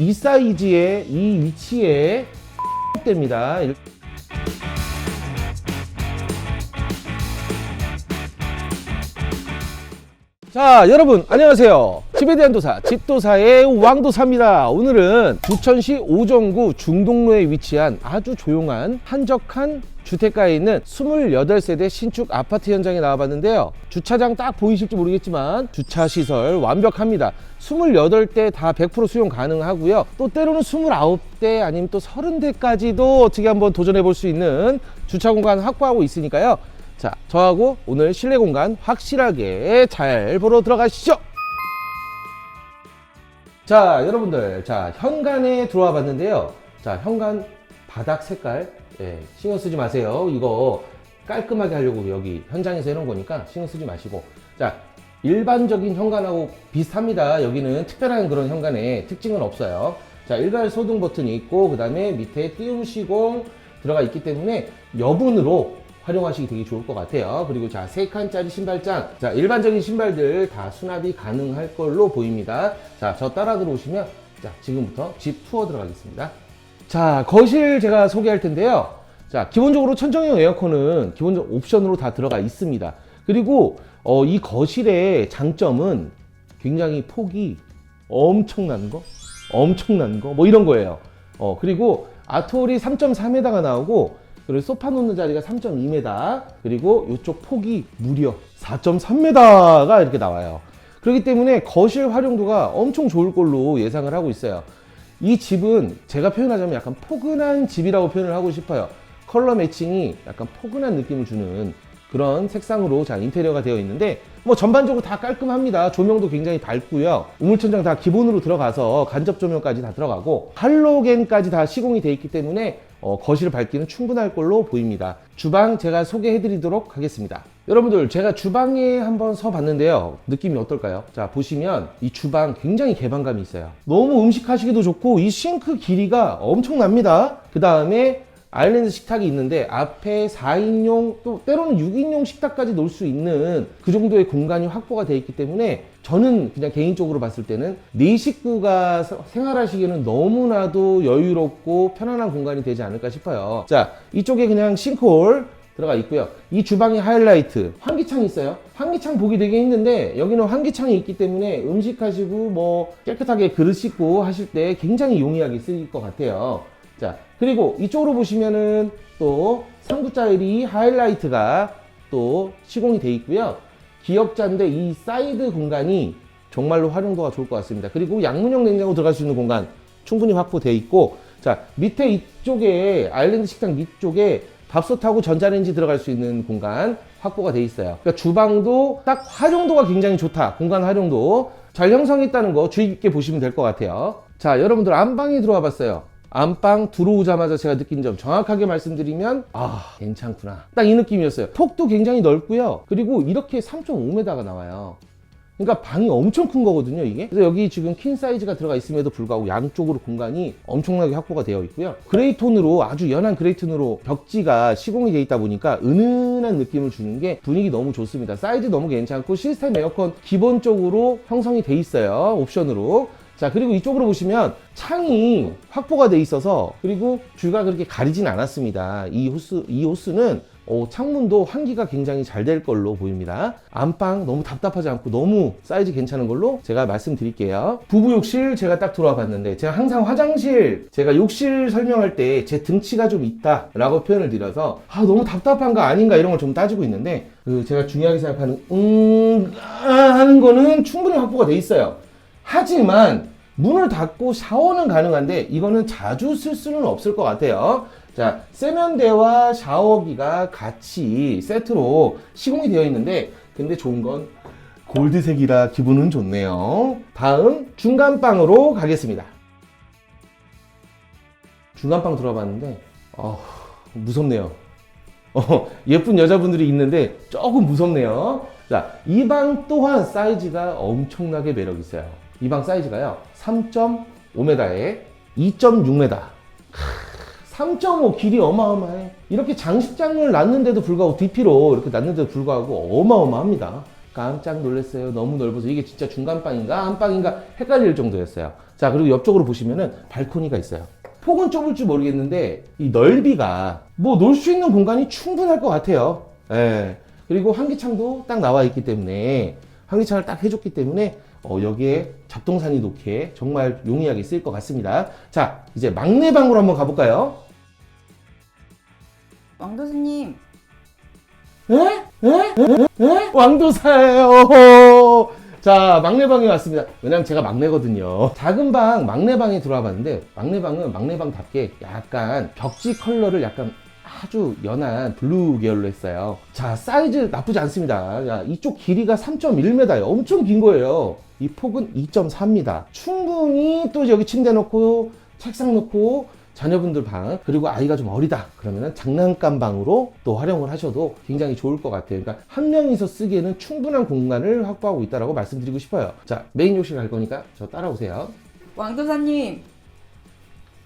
이 사이즈에 이 위치에 됩니다. 자, 여러분 안녕하세요. 집에 대한 도사, 집도사의 왕도사입니다. 오늘은 부천시 오정구 중동로에 위치한 아주 조용한 한적한 주택가에 있는 28세대 신축 아파트 현장에 나와봤는데요. 주차장 딱 보이실지 모르겠지만 주차 시설 완벽합니다. 28대 다 100% 수용 가능하고요. 또 때로는 29대 아니면 또 30대까지도 어떻게 한번 도전해 볼 수 있는 주차 공간 확보하고 있으니까요. 자, 저하고 오늘 실내 공간 확실하게 잘 보러 들어가시죠. 자, 여러분들, 자 현관에 들어와 봤는데요. 자, 현관 바닥 색깔 예, 신경 쓰지 마세요. 이거 깔끔하게 하려고 여기 현장에서 해놓은 거니까 신경 쓰지 마시고, 자 일반적인 현관하고 비슷합니다. 여기는 특별한 그런 현관에 특징은 없어요. 자, 일괄 소등 버튼이 있고, 그 다음에 밑에 띄움 시공 들어가 있기 때문에 여분으로 활용하시기 되게 좋을 것 같아요. 그리고 자, 세 칸짜리 신발장. 자, 일반적인 신발들 다 수납이 가능할 걸로 보입니다. 자, 저 따라 들어오시면, 자, 지금부터 집 투어 들어가겠습니다. 자, 거실 제가 소개할 텐데요. 자, 기본적으로 천정형 에어컨은 기본적 옵션으로 다 들어가 있습니다. 그리고 어, 이 거실의 장점은 굉장히 폭이 엄청난 거, 엄청난 거, 뭐 이런 거예요. 어, 그리고 아토리 3.4m가 나오고, 그리고 소파 놓는 자리가 3.2m, 그리고 이쪽 폭이 무려 4.3m가 이렇게 나와요. 그렇기 때문에 거실 활용도가 엄청 좋을 걸로 예상을 하고 있어요. 이 집은 제가 표현하자면 약간 포근한 집이라고 표현을 하고 싶어요. 컬러 매칭이 약간 포근한 느낌을 주는 그런 색상으로 자 인테리어가 되어 있는데 뭐 전반적으로 다 깔끔합니다. 조명도 굉장히 밝고요. 우물천장 다 기본으로 들어가서 간접 조명까지 다 들어가고 할로겐까지 다 시공이 되어 있기 때문에 어, 거실 밝기는 충분할 걸로 보입니다. 주방 제가 소개해 드리도록 하겠습니다. 여러분들 제가 주방에 한번 서 봤는데요. 느낌이 어떨까요? 자 보시면 이 주방 굉장히 개방감이 있어요. 너무 음식 하시기도 좋고 이 싱크 길이가 엄청납니다. 그 다음에 아일랜드 식탁이 있는데 앞에 4인용 또 때로는 6인용 식탁까지 놓을 수 있는 그 정도의 공간이 확보가 되어 있기 때문에 저는 그냥 개인적으로 봤을 때는 네 식구가 서- 생활하시기에는 너무나도 여유롭고 편안한 공간이 되지 않을까 싶어요. 자, 이쪽에 그냥 싱크홀 들어가 있고요. 이 주방의 하이라이트 환기창이 있어요. 환기창 보기 되게 힘든데 여기는 환기창이 있기 때문에 음식하시고 뭐 깨끗하게 그릇 씻고 하실 때 굉장히 용이하게 쓰일 것 같아요. 자, 그리고 이쪽으로 보시면은 또 3구짜리 하이라이트가 또 시공이 돼 있고요. 기역자인데 이 사이드 공간이 정말로 활용도가 좋을 것 같습니다. 그리고 양문형 냉장고 들어갈 수 있는 공간 충분히 확보되어 있고, 자, 밑에 이쪽에 아일랜드 식당 밑쪽에 밥솥하고 전자레인지 들어갈 수 있는 공간 확보가 돼 있어요. 그러니까 주방도 딱 활용도가 굉장히 좋다. 공간 활용도 잘 형성했다는 거 주의 깊게 보시면 될 것 같아요. 자, 여러분들 안방에 들어와 봤어요. 안방 들어오자마자 제가 느낀 점 정확하게 말씀드리면 아 괜찮구나. 딱 이 느낌이었어요. 폭도 굉장히 넓고요. 그리고 이렇게 3.5m가 나와요. 그러니까 방이 엄청 큰 거거든요 이게. 그래서 여기 지금 퀸 사이즈가 들어가 있음에도 불구하고 양쪽으로 공간이 엄청나게 확보가 되어 있고요. 그레이 톤으로 아주 연한 그레이 톤으로 벽지가 시공이 되어 있다 보니까 은은한 느낌을 주는 게 분위기 너무 좋습니다. 사이즈 너무 괜찮고 시스템 에어컨 기본적으로 형성이 돼 있어요 옵션으로 자 그리고 이쪽으로 보시면 창이 확보가 돼 있어서 그리고 뷰가 그렇게 가리진 않았습니다. 이 호스 이 호스는 어, 창문도 환기가 굉장히 잘 될 걸로 보입니다. 안방 너무 답답하지 않고 너무 사이즈 괜찮은 걸로 제가 말씀드릴게요. 부부 욕실 제가 딱 들어와 봤는데 제가 항상 화장실 제가 욕실 설명할 때 제 등치가 좀 있다 라고 표현을 드려서 아 너무 답답한가 아닌가 이런 걸 좀 따지고 있는데 그 제가 중요하게 생각하는 음 아, 하는 거는 충분히 확보가 돼 있어요. 하지만 문을 닫고 샤워는 가능한데 이거는 자주 쓸 수는 없을 것 같아요. 자, 세면대와 샤워기가 같이 세트로 시공이 되어 있는데 근데 좋은 건 골드색이라 기분은 좋네요. 다음 중간방으로 가겠습니다. 중간방 들어봤는데 어, 무섭네요. 어, 예쁜 여자분들이 있는데 조금 무섭네요. 자, 이 방 또한 사이즈가 엄청나게 매력 있어요. 이 방 사이즈가요. 3.5m에 2.6m. 3.5 길이 어마어마해. 이렇게 장식장을 놨는데도 불구하고 DP로 이렇게 놨는데도 불구하고 어마어마합니다. 깜짝 놀랐어요. 너무 넓어서 이게 진짜 중간방인가 안방인가 헷갈릴 정도였어요. 자 그리고 옆쪽으로 보시면은 발코니가 있어요. 폭은 좁을지 모르겠는데 이 넓이가 뭐 놀 수 있는 공간이 충분할 것 같아요. 예. 그리고 환기창도 딱 나와 있기 때문에 환기창을 딱 해줬기 때문에 어, 여기에 잡동사니 놓기에 정말 용이하게 쓰일 것 같습니다. 자 이제 막내 방으로 한번 가볼까요? 왕도수님, 에? 에? 에? 에? 왕도사예요. 자, 막내방에 왔습니다. 왜냐면 제가 막내거든요. 작은 방, 막내방에 들어와 봤는데, 막내방은 막내방답게 약간 벽지 컬러를 약간 아주 연한 블루 계열로 했어요. 자, 사이즈 나쁘지 않습니다. 야, 이쪽 길이가 3.1m예요. 엄청 긴 거예요. 이 폭은 2.4입니다. 충분히 또 여기 침대 놓고, 책상 놓고, 자녀분들 방 그리고 아이가 좀 어리다 그러면은 장난감 방으로 또 활용을 하셔도 굉장히 좋을 것 같아요. 그러니까 한 명이서 쓰기에는 충분한 공간을 확보하고 있다라고 말씀드리고 싶어요. 자 메인 욕실 갈 거니까 저 따라오세요. 왕도사님,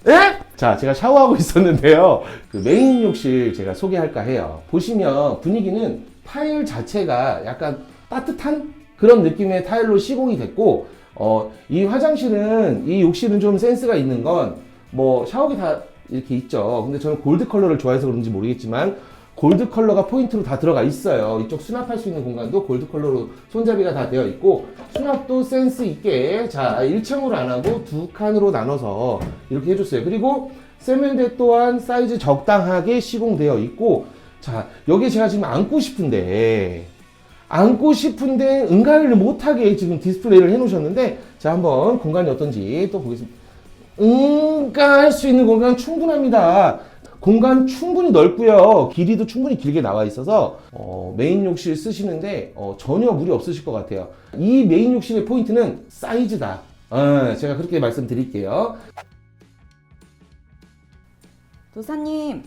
에? 자 제가 샤워하고 있었는데요. 그 메인 욕실 제가 소개할까 해요. 보시면 분위기는 타일 자체가 약간 따뜻한 그런 느낌의 타일로 시공이 됐고 어, 이 화장실은 이 욕실은 좀 센스가 있는 건 뭐 샤워기 다 이렇게 있죠. 근데 저는 골드 컬러를 좋아해서 그런지 모르겠지만 골드 컬러가 포인트로 다 들어가 있어요. 이쪽 수납할 수 있는 공간도 골드 컬러로 손잡이가 다 되어 있고 수납도 센스 있게 자 1층으로 안 하고 두 칸으로 나눠서 이렇게 해줬어요. 그리고 세면대 또한 사이즈 적당하게 시공되어 있고 자 여기 제가 지금 앉고 싶은데 앉고 싶은데 응가를 못하게 지금 디스플레이를 해놓으셨는데 자 한번 공간이 어떤지 또 보겠습니다. 응가할 수 있는 공간 충분합니다. 공간 충분히 넓고요. 길이도 충분히 길게 나와 있어서 어, 메인 욕실 쓰시는데 어, 전혀 무리 없으실 것 같아요. 이 메인 욕실의 포인트는 사이즈다. 어, 제가 그렇게 말씀드릴게요. 도사님,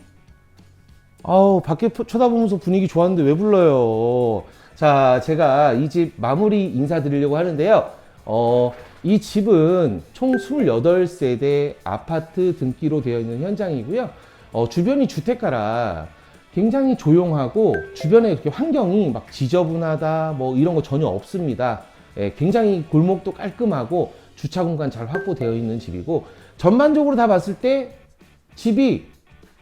아우 밖에 포- 쳐다보면서 분위기 좋았는데 왜 불러요? 자, 제가 이 집 마무리 인사드리려고 하는데요. 어, 이 집은 총 28세대 아파트 등기로 되어 있는 현장이고요. 어, 주변이 주택가라 굉장히 조용하고 주변에 이렇게 환경이 막 지저분하다 뭐 이런 거 전혀 없습니다. 예, 굉장히 골목도 깔끔하고 주차 공간 잘 확보되어 있는 집이고 전반적으로 다 봤을 때 집이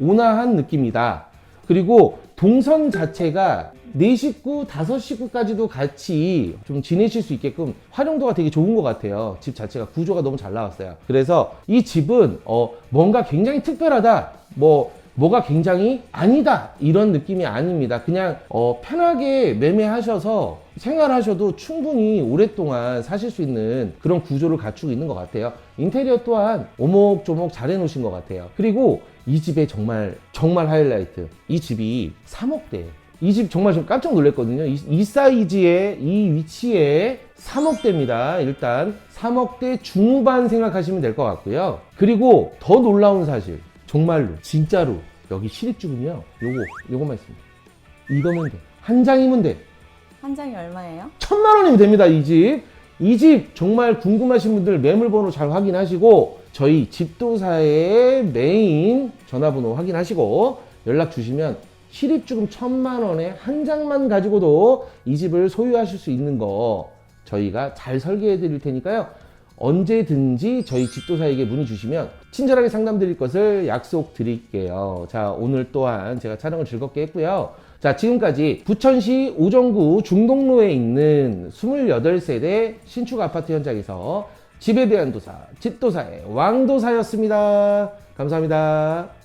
온화한 느낌이다. 그리고 동선 자체가 4식구, 5식구까지도 같이 좀 지내실 수 있게끔 활용도가 되게 좋은 것 같아요. 집 자체가 구조가 너무 잘 나왔어요. 그래서 이 집은 어, 뭔가 굉장히 특별하다. 뭐 뭐가 굉장히 아니다 이런 느낌이 아닙니다. 그냥 어, 편하게 매매하셔서 생활하셔도 충분히 오랫동안 사실 수 있는 그런 구조를 갖추고 있는 것 같아요. 인테리어 또한 오목조목 잘 해놓으신 것 같아요. 그리고 이 집의 정말 정말 하이라이트 이 집이 3억대. 이 집 정말 좀 깜짝 놀랐거든요. 이, 이 사이즈에 이 위치에 3억대입니다. 일단 3억대 중후반 생각하시면 될 것 같고요. 그리고 더 놀라운 사실 정말로 진짜로 여기 실입주금이요. 요거 요거만 있습니다. 이거면 돼. 한 장이면 돼. 한 장이 얼마예요? 천만 원이면 됩니다. 이 집. 이 집 정말 궁금하신 분들 매물번호 잘 확인하시고 저희 집도사의 메인 전화번호 확인하시고 연락 주시면 실입주금 천만 원에 한 장만 가지고도 이 집을 소유하실 수 있는 거 저희가 잘 설계해 드릴 테니까요. 언제든지 저희 집도사에게 문의 주시면 친절하게 상담 드릴 것을 약속 드릴게요. 자, 오늘 또한 제가 촬영을 즐겁게 했고요. 자, 지금까지 부천시 오정구 중동로에 있는 28세대 신축 아파트 현장에서 집에 대한 도사, 집도사의 왕도사였습니다. 감사합니다.